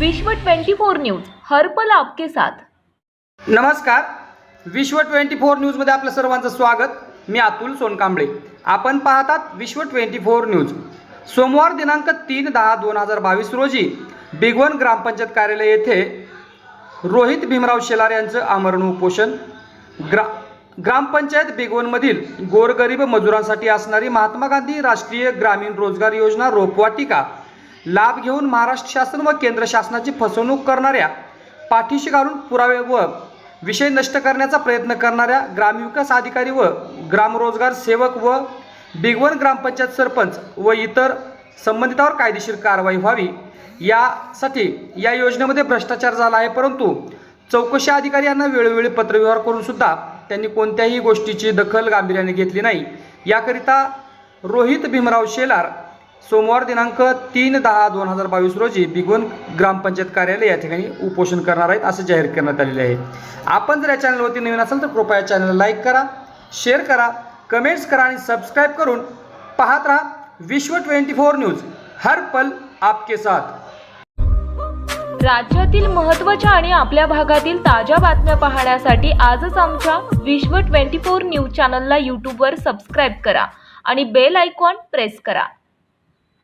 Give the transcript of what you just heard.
विश्व 24 न्यूज हर्पल आपके साथ. नमस्कार. विश्व ट्वेंटी फोर न्यूजमध्ये आपलं सर्वांचं स्वागत. मी अतुल सोनकांबळे. आपण पाहतात विश्व ट्वेंटी फोर न्यूज. सोमवार दिनांक तीन दहा दोन हजार बावीस रोजी बिगवन ग्रामपंचायत कार्यालय येथे रोहित भीमराव शेलार यांचं आमरण उपोषण. ग्रा ग्रामपंचायत बिगवनमधील गोरगरीब मजुरांसाठी असणारी महात्मा गांधी राष्ट्रीय ग्रामीण रोजगार योजना रोपवाटिका लाभ घेऊन महाराष्ट्र शासन व केंद्र शासनाची फसवणूक करणाऱ्या पाठीशी घालून पुरावे व विषय नष्ट करण्याचा प्रयत्न करणाऱ्या ग्रामविकास अधिकारी व ग्रामरोजगार सेवक व बिगवन ग्रामपंचायत सरपंच व इतर संबंधितावर कायदेशीर कारवाई व्हावी. यासाठी या योजनेमध्ये भ्रष्टाचार झाला आहे परंतु चौकशी अधिकारी यांना वेळोवेळी पत्रव्यवहार करून सुद्धा त्यांनी कोणत्याही गोष्टीची दखल गांभीर्याने घेतली नाही. याकरिता रोहित भीमराव शेलार सोमवार दिनांक तीन दहा दोन हजार बावीस रोजी बिगवन ग्रामपंचायत कार्यालय या ठिकाणी उपोषण करणार आहेत असं जाहीर करण्यात आलेले आहे. आपण जर या चॅनलवरती नवीन असाल तर कृपया चॅनलला लाईक करा शेअर करा कमेंट्स करा आणि सबस्क्राईब करून पाहत राहा विश्व ट्वेंटी फोर न्यूज. हर पल आपके साथ. राज्यातील महत्त्वाच्या आणि आपल्या भागातील ताज्या बातम्या पाहण्यासाठी आजच आमच्या विश्व 24 न्यूज चॅनलला यूट्यूबवर सबस्क्राईब करा आणि बेल आयकॉन प्रेस करा.